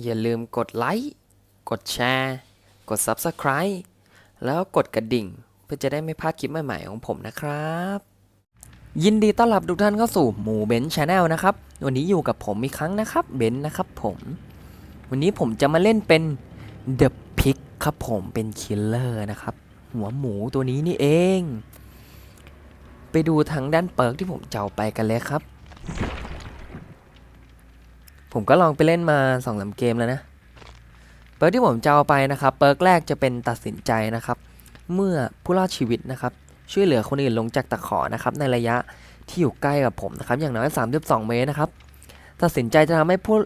อย่าลืมกดไลค์ กดแชร์ กด Subscribe แล้วกดกระดิ่ง เพื่อจะได้ไม่พลาดคลิปใหม่ๆของผมนะครับ ยินดีต้อนรับทุกท่านเข้าสู่หมูเบนชาแนลนะครับ วันนี้อยู่กับผมอีกครั้งนะครับเบนนะครับผม วันนี้ผมจะมาเล่นเป็น The Pig ครับผมเป็นคิลเลอร์นะครับ หัวหมูตัวนี้นี่เอง ไปดูทางด้านเปิร์กที่ผมจะเอาไปกันเลยครับ ผมก็ลองไปเล่นมาสองสามเกมแล้วนะ เปิร์กที่ผมจะเอาไปนะครับเปิร์กแรกจะเป็นตัดสินใจนะครับ เมื่อผู้รอดชีวิตนะครับ ช่วยเหลือคนอื่นลงจากตะขอนะครับ ในระยะที่อยู่ใกล้กับผมนะครับ อย่างน้อย 32 เมตรนะครับ ตัดสินใจจะทำให้ผู้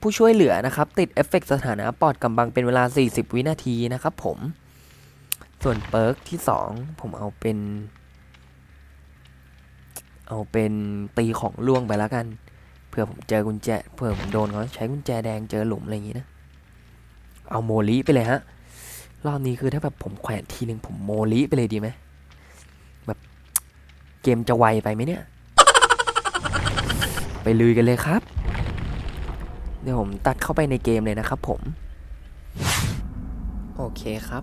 ผู้ช่วยเหลือนะครับ ติดเอฟเฟกต์สถานะปอดกำบังเป็นเวลา 40 วินาทีนะครับ ผม ส่วนเปิร์กที่ 2 ผมเอาเป็น เอาเป็นตีของล่วงไปแล้วกัน ผื่อผมเจอกุญแจเผื่อผมโดนเขาใช้กุญแจแดงเจอหลุมอะไรอย่างงี้นะ เอาโมลิไปเลยฮะ รอบนี้คือถ้าแบบผมแขวนทีหนึ่งผมโมลิไปเลยดีไหมแบบเกมจะไวไปไหมเนี่ย ไปลุยกันเลยครับ เดี๋ยวผมตัดเข้าไปในเกมเลยนะครับผม โอเคครับ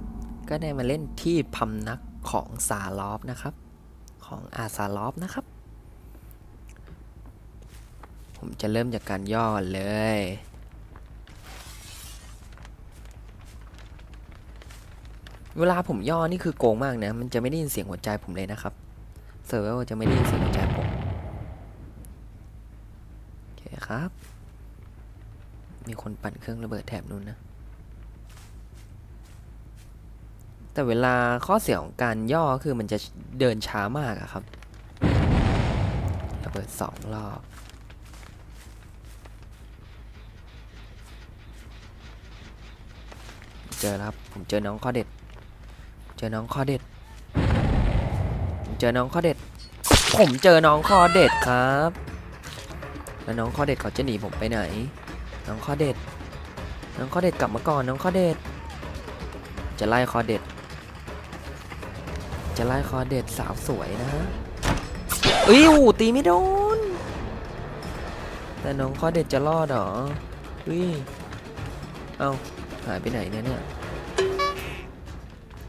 ก็ได้มาเล่นที่พำนักของซาลอฟนะครับ ของอาซาลอฟนะครับ ผมจะเริ่มจากการย่อเลย เวลาผมย่อนี่คือโกงมากนะ มันจะไม่ได้ยินเสียงหัวใจผมเลยนะครับเซิร์เวอร์จะไม่ได้ยินเสียงหัวใจผม โอเคครับ มีคนปั่นเครื่องระเบิดแถบนู้นนะแต่เวลาข้อเสียของการย่อคือมันจะเดินช้ามากอะครับระเบิดสองรอบ จอแล้วครับ ผมเจอน้องข้อเด็ด เจอน้องข้อเด็ด ผมเจอน้องข้อเด็ด ผมเจอน้องข้อเด็ดครับ แล้วน้องข้อเด็ดเขาจะหนีผมไปไหน น้องข้อเด็ด น้องข้อเด็ดกลับมาก่อนน้องข้อเด็ด จะไล่ข้อเด็ด จะไล่ข้อเด็ดสาวสวยนะฮะเอ้ยตีไม่โดน แต่น้องข้อเด็ดจะรอดเหรอเฮ้ย เอาหายไปไหนเนี่ยเนี่ย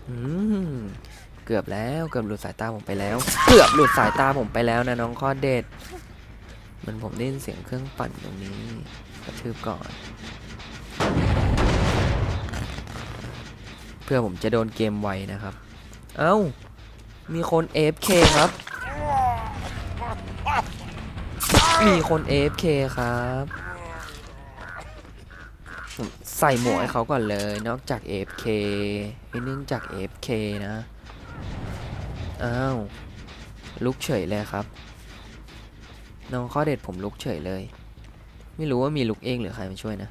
อืมเกือบแล้วเกือบหลุดสายตาผมไปแล้ว เกือบหลุดสายตาผมไปแล้วนะน้องข้อเด็ดมันผมได้ยินเสียงเครื่องปั่นตรงนี้กระทืบก่อน เพื่อผมจะโดนเกมไวนะครับ เอ้า มีคน AFK ครับ มีคน AFK ครับ ใส่หมวกให้เขาก่อนเลย นอกจาก AFK ไม่เนื่องจาก AFK นะ อ้าว ลุกเฉยเลยครับ น้องข้อเด็ดผมลุกเฉยเลย ไม่รู้ว่ามีลุกเองหรือใครมาช่วยนะ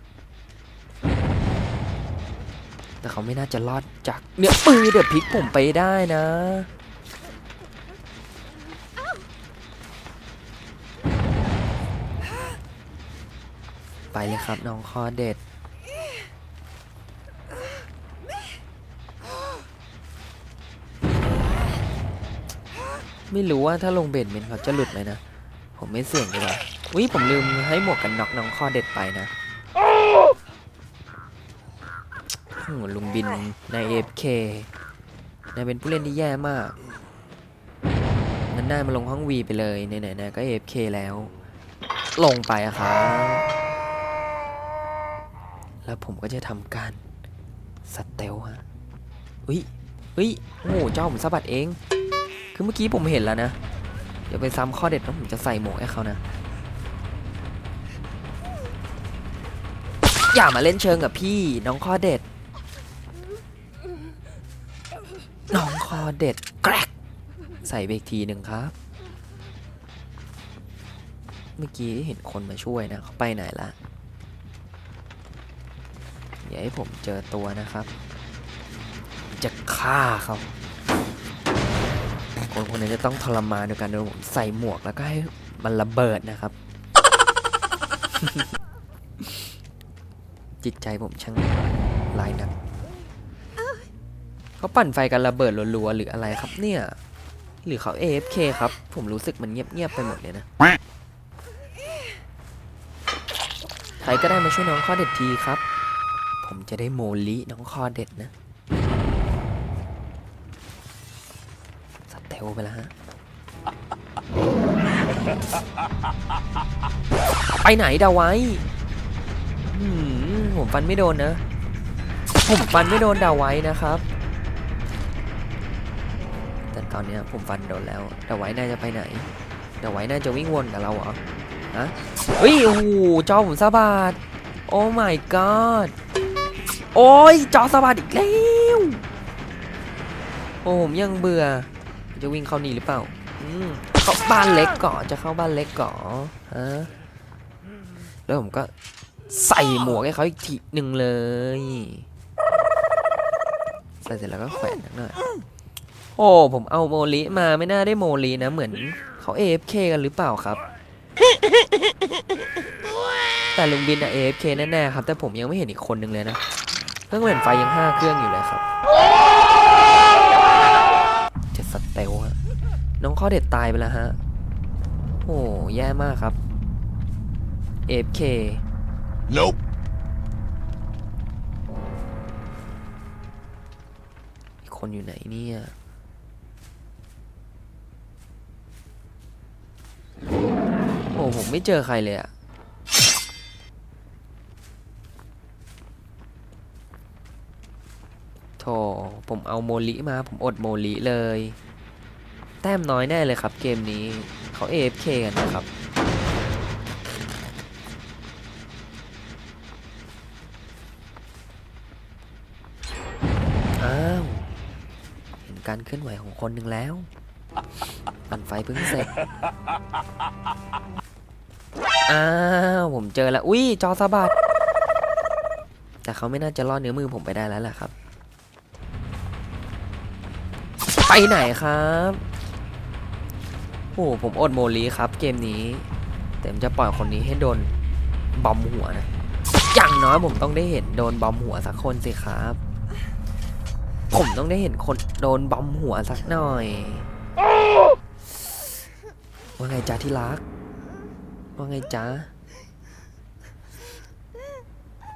แต่เขาไม่น่าจะรอดจากเนื้อปืนเดือดพลิกผมไปได้นะไปเลยครับน้องคอเด็ด ไม่รู้ว่าถ้าลงเบนเมนเขาจะหลุดไหมนะ ผมไม่เสี่ยงดีกว่าอุ้ยผมลืมให้หมวกกันน็อกน้องคอเด็ดไปนะโอ้โหลุงบินในเอฟเคนายเป็นผู้เล่นที่แย่มากนั้นนายมาลงห้องวีไปเลยไหนๆนายก็เอฟเคแล้ว ลงไปอะครับแล้วผมก็จะทำการสเตลฮะอุ้ยอุ้ยโอ้เจ้าผมสะบัดเอง คือเมื่อกี้ผมเห็นแล้วนะ เดี๋ยวไปซ้ำข้อเด็ดแล้วผมจะใส่หมวกให้เขานะ อย่ามาเล่นเชิงกับพี่น้องข้อเด็ด น้องคอเด็ดแกรกใส่ไปอีกทีหนึ่งครับ เมื่อกี้เห็นคนมาช่วยนะเขาไปไหนละอย่าให้ผมเจอตัวนะครับ จะฆ่าเขา คนคนนี้จะต้องทรมานโดยการโดนใส่หมวกแล้วก็ให้มันระเบิดนะครับ จิตใจผมช่างลายนักเขาปั่นไฟกันระเบิดรัวๆหรืออะไรครับเนี่ย หรือเขา AFK ครับ ผมรู้สึกมันเงียบๆไปหมดเลยนะ ใครก็ได้มาช่วยน้องข้อเด็ดทีครับ ผมจะได้โมลิน้องข้อเด็ดนะ ไปแล้วฮะ ไปไหนดาไว้หืมผมฟันไม่โดนนะ ผมฟันไม่โดนดาไว้นะครับ แต่ตอนนี้ผมฟันโดนแล้วดาไว้น่าจะไปไหนดาไว้น่าจะวิ่งวนกับเราเหรอฮะเฮ้ยโอ้โหจอผมสะบัดโอ้ my god โอ้ยจอสะบัดอีกแล้ว โอ้ผมยังเบื่อ จะวิ่งเข้านี่หรือเปล่า อืมเข้าบ้านเล็กก่อนจะเข้าบ้านเล็กก่อนฮะแล้วผมก็ใส่หมวกให้เขาอีกทีหนึ่งเลย ใส่เสร็จแล้วก็แขวนหน่อยโอ้ผมเอาโมลิมาไม่น่าได้โมลินะ เหมือนเขา AFK กันหรือเปล่าครับ แต่ลุงบินอะ AFK แน่ๆครับ แต่ผมยังไม่เห็นอีกคนหนึ่งเลยนะเครื่องเล่นไฟยังห้าเครื่องอยู่เลยครับ น้องข้อเด็ดตายไปแล้วฮะ โอ้แย่มากครับ AFK Nope. อีกคนอยู่ไหนเนี่ยโอ้ผมไม่เจอใครเลยอะโธ่ผมเอาโมลิมา ผมอดโมลิเลย แต้มน้อยแน่เลยครับเกมนี้เขา AFK กันนะครับอ้าวเห็นการเคลื่อนไหวของคนหนึ่งแล้วปั่นไฟเพิ่งเสร็จอ้าวผมเจอแล้วอุ้ยจอสะบัดแต่เขาไม่น่าจะรอดเนื้อมือผมไปได้แล้วแหละครับ ไปไหนครับ โอ้ผมอดโมลีครับ เกมนี้ แต่ผมจะปล่อยคนนี้ให้โดนบอมหัวนะ อย่างน้อยผมต้องได้เห็นโดนบอมหัวสักคนสิครับ ผมต้องได้เห็นคนโดนบอมหัวสักหน่อย ว่าไงจ๊ะที่รัก ว่าไงจ๊ะ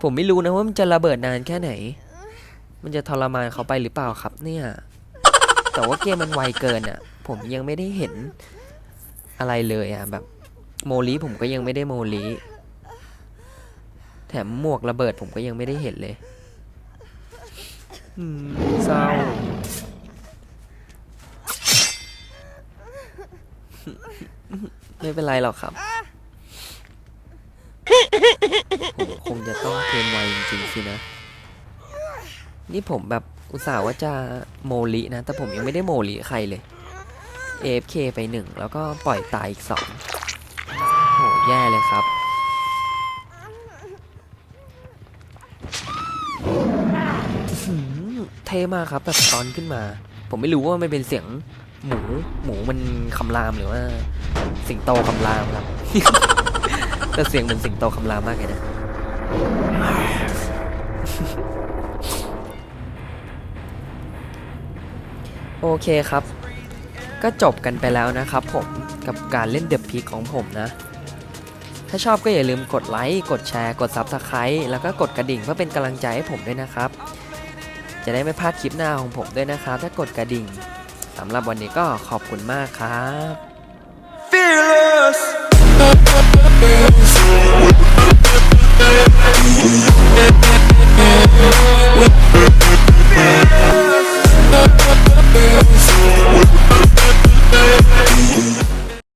ผมไม่รู้นะว่ามันจะระเบิดนานแค่ไหน มันจะทรมานเขาไปหรือเปล่าครับเนี่ย แต่ว่าเกมมันไวเกินอะ ผมยังไม่ได้เห็น อะไรเลยอะแบบโมลีผมก็ยังไม่ได้โมลีแถมหมวกระเบิดผมก็ยังไม่ได้เห็นเลยอืมเศร้าไม่เป็นไรหรอกครับ ผมคงจะต้องเทรนไวจริงๆสินะ นี่ผมแบบอุตส่าห์ว่าจะโมลินะ แต่ผมยังไม่ได้โมลิใครเลย AFK ไปหนึ่งแล้วก็ปล่อยตายอีกสองโหแย่เลยครับ เท่มากครับแบบตอนขึ้นมา ผมไม่รู้ว่ามันเป็นเสียงหมู หมูมันคำรามหรือว่า สิงโตคำรามครับ แต่เสียงเหมือนสิงโตคำรามมากเลยนะโอเคครับ ก็จบกันไปแล้วนะครับผมกับการเล่นเดือบพีของผมนะ ถ้าชอบก็อย่าลืมกดไลค์กดแชร์กดซับสไครต์แล้วก็กดกระดิ่งเพื่อเป็นกำลังใจให้ผมด้วยนะครับ จะได้ไม่พลาดคลิปหน้าของผมด้วยนะครับ ถ้ากดกระดิ่งสำหรับวันนี้ก็ขอบคุณมากครับ Fearless